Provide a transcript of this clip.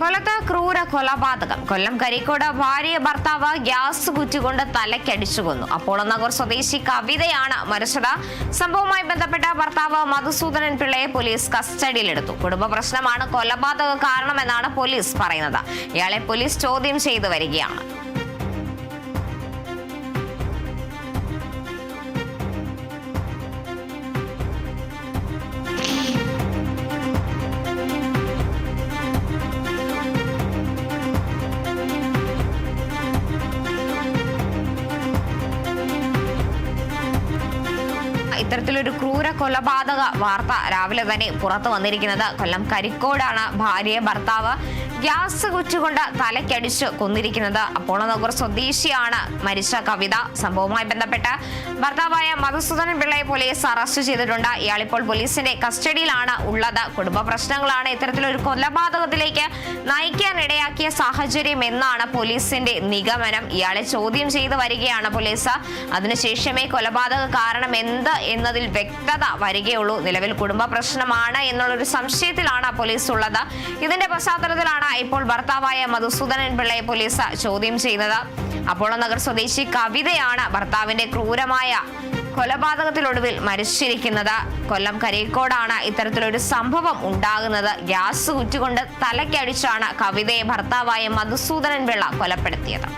കൊല്ലത്ത് ക്രൂര കൊലപാതകം. കൊല്ലം കരിക്കോട് ഭാര്യ ഭർത്താവ് ഗ്യാസ് കുറ്റികൊണ്ട് തലക്കടിച്ചു കൊന്നു. അപ്പോൾ നഗർ സ്വദേശി കവിതയാണ് മരിച്ചത്. സംഭവവുമായി ബന്ധപ്പെട്ട ഭർത്താവ് മധുസൂദനൻ പിള്ളയെ പോലീസ് കസ്റ്റഡിയിലെടുത്തു. കുടുംബ പ്രശ്നമാണ് കൊലപാതക കാരണമെന്നാണ് പോലീസ് പറയുന്നത്. ഇയാളെ പോലീസ് ചോദ്യം ചെയ്തു വരികയാണ്. ഇത്തരത്തിലൊരു ക്രൂര കൊലപാതക വാർത്ത രാവിലെ തന്നെ പുറത്തു വന്നിരിക്കുന്നത്. കൊല്ലം കരിക്കോടാണ് ഭാര്യയെ ഭർത്താവ് ഗ്യാസ് കുച്ചുകൊണ്ട് തലക്കടിച്ച് കൊന്നിരിക്കുന്നത്. അപ്പോളനഗർ സ്വദേശിയാണ് മരിച്ച കവിത. സംഭവവുമായി ബന്ധപ്പെട്ട് ഭർത്താവായ മധുസൂദനൻ പിള്ളയെ പോലീസ് അറസ്റ്റ് ചെയ്തിട്ടുണ്ട്. ഇയാളിപ്പോൾ പോലീസിന്റെ കസ്റ്റഡിയിലാണ് ഉള്ളത്. കുടുംബ പ്രശ്നങ്ങളാണ് ഇത്തരത്തിലൊരു കൊലപാതകത്തിലേക്ക് നയിക്കാനിടയാക്കിയ സാഹചര്യം എന്നാണ് പോലീസിന്റെ നിഗമനം. ഇയാളെ ചോദ്യം ചെയ്തു വരികയാണ് പോലീസ്. അതിനുശേഷമേ കൊലപാതക കാരണം എന്ത് എന്നതിൽ വ്യക്തത വരികയുള്ളൂ. നിലവിൽ കുടുംബ പ്രശ്നമാണ് എന്നുള്ളൊരു സംശയത്തിലാണ് പോലീസ് ഉള്ളത്. ഇതിന്റെ പശ്ചാത്തലത്തിലാണ് ഇപ്പോൾ ഭർത്താവായ മധുസൂദനൻ പിള്ളയെ പോലീസ് ചോദ്യം ചെയ്യുന്നത്. അപ്പോളോ നഗർ സ്വദേശി കവിതയാണ് ഭർത്താവിന്റെ ക്രൂരമായ കൊലപാതകത്തിലൊടുവിൽ മരിച്ചിരിക്കുന്നത്. കൊല്ലം കരീക്കോടാണ് ഇത്തരത്തിലൊരു സംഭവം ഉണ്ടാകുന്നത്. ഗ്യാസ് കുറ്റുകൊണ്ട് തലക്കടിച്ചാണ് കവിതയെ ഭർത്താവായ മധുസൂദനൻ പിള്ള കൊലപ്പെടുത്തിയത്.